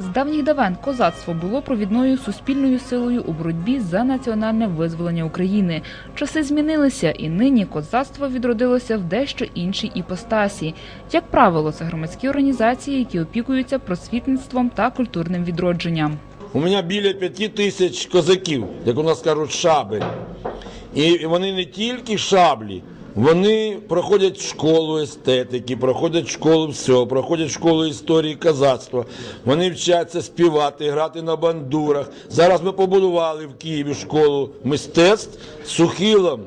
З давніх давен козацтво було провідною суспільною силою у боротьбі за національне визволення України. Часи змінилися, і нині козацтво відродилося в дещо іншій іпостасі. Як правило, це громадські організації, які опікуються просвітництвом та культурним відродженням. У мене біля п'яти тисяч козаків, як у нас кажуть, шабель. І вони не тільки шаблі, вони проходять школу естетики, проходять школу всього, проходять школу історії казацтва. Вони вчаться співати, грати на бандурах. Зараз ми побудували в Києві школу мистецтв з ухилом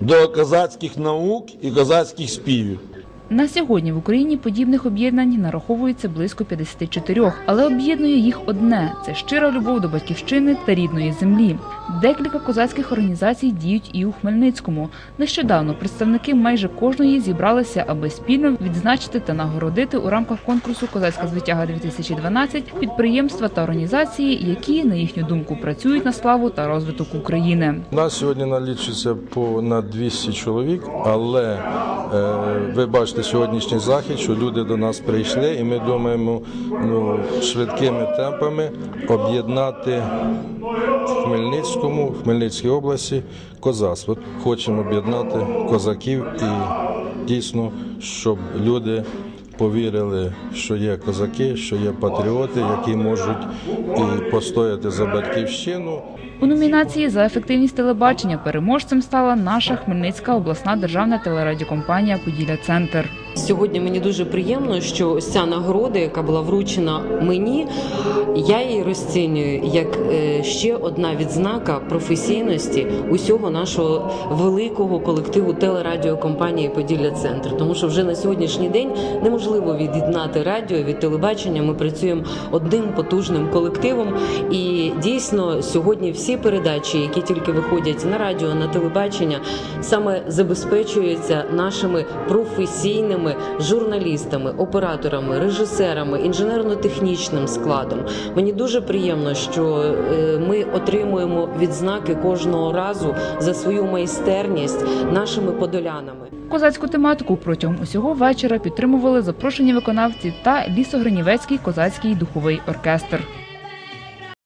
до казацьких наук і козацьких співів. На сьогодні в Україні подібних об'єднань нараховується близько 54, але об'єднує їх одне це щира любов до батьківщини та рідної землі. Декілька козацьких організацій діють і у Хмельницькому. Нещодавно представники майже кожної зібралися, аби спільно відзначити та нагородити у рамках конкурсу Козацька звитяга 2012 підприємства та організації, які на їхню думку працюють на славу та розвиток України. У нас сьогодні налічується понад 200 чоловік, але е, ви бачите сьогоднішній захід, що люди до нас прийшли, і ми думаємо ну, швидкими темпами об'єднати Хмельницькому, Хмельницькій області козацтво. Хочемо об'єднати козаків і дійсно, щоб люди. Повірили, що є козаки, що є патріоти, які можуть постояти за батьківщину, У номінації за ефективність телебачення переможцем стала наша Хмельницька обласна державна телерадіокомпанія Поділля Центр. Сьогодні мені дуже приємно, що ось ця нагорода, яка була вручена мені, я її розцінюю як е, ще одна відзнака професійності усього нашого великого колективу телерадіокомпанії Поділля Центр. Тому що вже на сьогоднішній день неможливо від'єднати радіо від телебачення. Ми працюємо одним потужним колективом. І дійсно сьогодні всі передачі, які тільки виходять на радіо, на телебачення, саме забезпечуються нашими професійними журналістами, операторами, режисерами, інженерно-технічним складом. Мені дуже приємно, що е, ми отримуємо відзнаки кожного разу за свою майстерність нашими подолянами. Козацьку тематику протягом усього вечора підтримували запрошені виконавці та лісогранівецький козацький духовий оркестр.